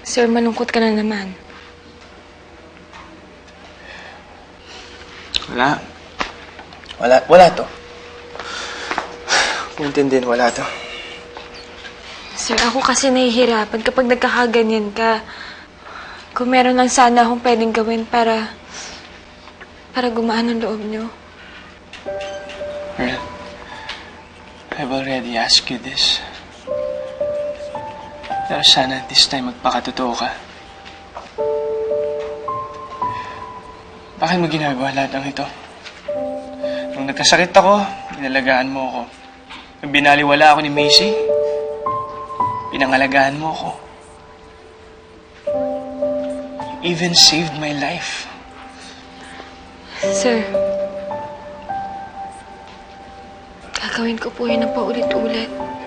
Sir, malungkot ka na naman. Wala. Wala, wala to. Intindihin, wala to. Sir, ako kasi nahihirapan kapag nagkakaganyan ka. Kung meron lang sana akong pwedeng gawin para... para gumaan ang loob niyo. Pearl, I've already asked you this. Pero sana this time magpakatotoo ka. Bakit mo ginagawa lahat ng ito? Nung nagkasakit ako, inalagaan mo ako. Nung binaliwala ako ni Macy, pinangalagaan mo ako. You even saved my life. Sir, gagawin ko po yun ng paulit-ulit.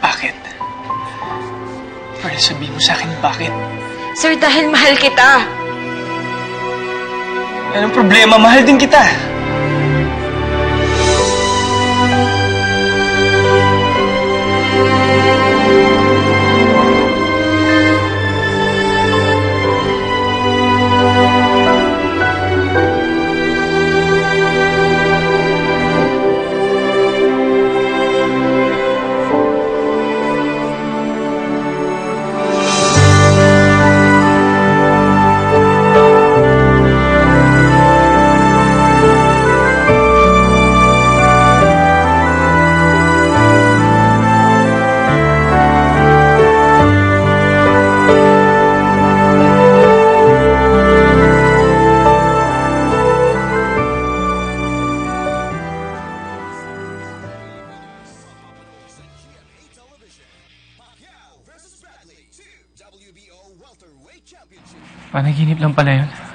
Bakit? Pearl, sabihin mo sa akin bakit? Sir, dahil mahal kita! Anong problema? Mahal din kita. Panaginip lang pala yun.